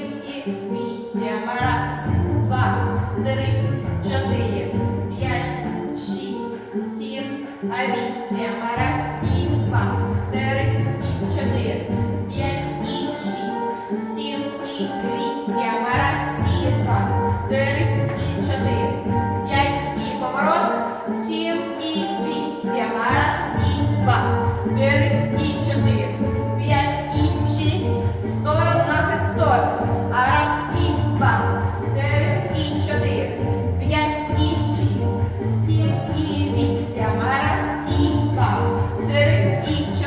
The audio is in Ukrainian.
сім і вісім. Раз, два, три, чотири, п'ять, шість, сім, вісім. Раз і два, три і чотири, п'ять і шість, сім і вісім. Раз і два, три і чотири, п'ять і поворот, сім. І